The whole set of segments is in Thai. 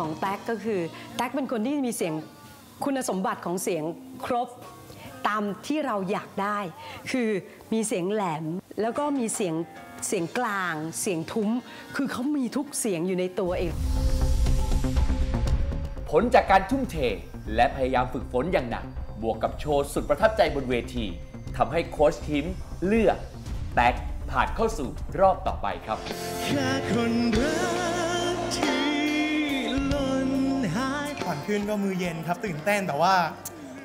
ของแท็กก็คือแท็กเป็นคนที่มีเสียงคุณสมบัติของเสียงครบตามที่เราอยากได้ คือมีเสียงแหลมแล้วก็มีเสียงเสียงกลาง เสียงทุ้ม คือเขามีทุกเสียงอยู่ในตัวเอง ผลจากการทุ่มเท และพยายามฝึกฝนอย่างหนัก บวกกับโชว์สุดประทับใจบนเวทีทำให้โค้ชทิมเลือก แตกผ่านเข้าสู่รอบต่อไปครับ ขึ้นก็มือเย็นครับ ตื่นเต้นแต่ว่า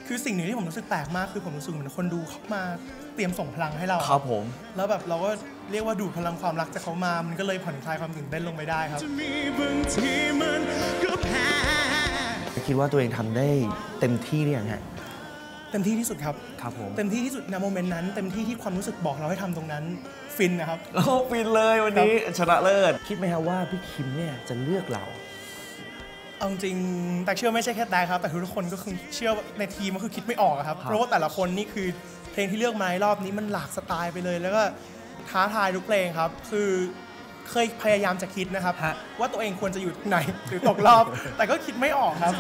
คือสิ่งหนึ่งที่ผมรู้สึกแปลกมากคือผมรู้สึกเหมือนคนดูเขามาเตรียมส่งพลังให้เราครับผม แล้วแบบเราก็เรียกว่าดูดพลังความรักจากเขามา มันก็เลยผ่อนคลายความตื่นเต้นลงไปได้ครับจะมีบางทีมันก็แพ้คิดว่าตัวเองทำได้เต็มที่หรือยังฮะ เต็มที่ที่สุดครับครับผม เต็มที่ที่สุดในโมเมนต์นั้น เต็มที่ที่ความรู้สึกบอกเราให้ทำตรงนั้นฟินนะครับ โอ้ฟินเลยวันนี้ชนะเลิศ คิดไหมครับว่าพี่คิมเนี่ยจะเลือกเรา เอาจริงแต่เชื่อไม่ใช่แค่แต่ครับ แต่ทุกคนก็คือเชื่อในทีมก็คือคิดไม่ออกอะครับครับ เพราะว่าแต่ละคนนี่คือเพลงที่เลือกมาในรอบนี้มันหลากสไตล์ไปเลย แล้วก็ท้าทายทุกเพลงครับ คือเคยพยายามจะคิดนะครับฮะว่าตัวเองควรจะอยู่ไหนหรือตกรอบ แต่ก็คิดไม่ออกครับ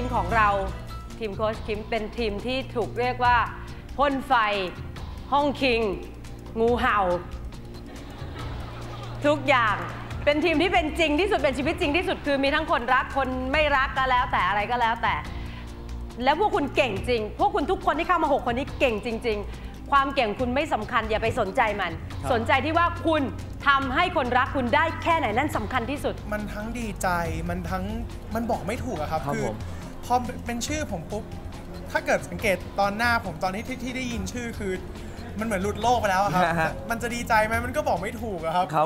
ทีมของเราทีมโค้ชคิมเป็นทีมที่ถูกเรียกว่าพ่นไฟ ห้องคิง งูเห่า ทุกอย่างเป็นทีมที่เป็นจริงที่สุดเป็นชีวิตจริงที่สุดคือมีทั้งคนรักคนไม่รักก็แล้วแต่อะไรก็แล้วแต่ แล้วพวกคุณเก่งจริง พวกคุณทุกคนที่เข้ามา 6 คนนี้เก่งจริง ๆ ความเก่งคุณไม่สำคัญอย่าไปสนใจมัน สนใจที่ว่าคุณทำให้คนรักคุณได้แค่ไหนนั่นสำคัญที่สุด มันทั้งดีใจมันทั้งมันบอกไม่ถูกอะครับครับคือผม พอเป็นชื่อผมปุ๊บ ถ้าเกิดสังเกตตอนหน้าผมตอนที่ที่ที่ได้ยินชื่อคือ มันเหมือนหลุดโลกไปแล้วอะครับ ฮะฮะมันจะดีใจไหมมันก็บอกไม่ถูกอะครับเขา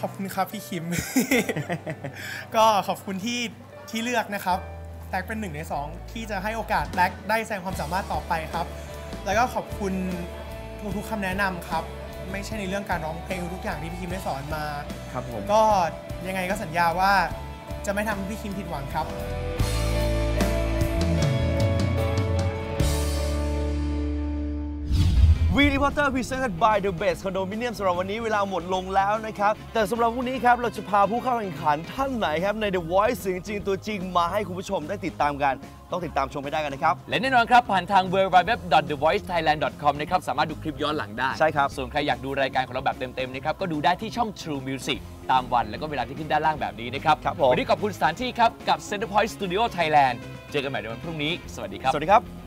ขอบคุณครับพี่คิม ก็ขอบคุณที่ที่เลือกนะครับแท็กเป็นหนึ่งในสองที่จะให้โอกาสแท็กได้แสดงความสามารถต่อไปครับ แล้วก็ขอบคุณทุกๆคำแนะนำครับ ไม่ใช่ในเรื่องการร้องเพลงทุกอย่างที่พี่คิมได้สอนมา ครับผม ก็ยังไงก็สัญญาว่าจะไม่ทำให้พี่คิมผิดหวังครับ วีดีพอตเตอร์พรีเซนต์ by The Best Condominium สำหรับวันนี้เวลาหมดลงแล้วนะครับ แต่สำหรับวันนี้ครับ เราจะพาผู้เข้าแข่งขันท่านไหนครับ ใน The Voice เสียงจริงตัวจริงมาให้คุณผู้ชมได้ติดตามกัน ต้องติดตามชมให้ได้กันนะครับ และแน่นอนครับ ผ่านทาง w w w t h e v o i c e t h a i l a n d c o m นะครับ สามารถดูคลิปย้อนหลังได้ ใช่ครับ ส่วนใครอยากดูรายการของเราแบบเต็มๆนะครับก็ดูได้ที่ช่อง True Music ตามวันแล้วก็เวลาที่ขึ้นด้านล่างแบบนี้นะครับครับผมวันนี้ขอบคุณสถานที่ครับกับ Center Point Studio Thailand เจอกันใหม่ในวันพรุ่งนี้ สวัสดีครับ สวัสดีครับ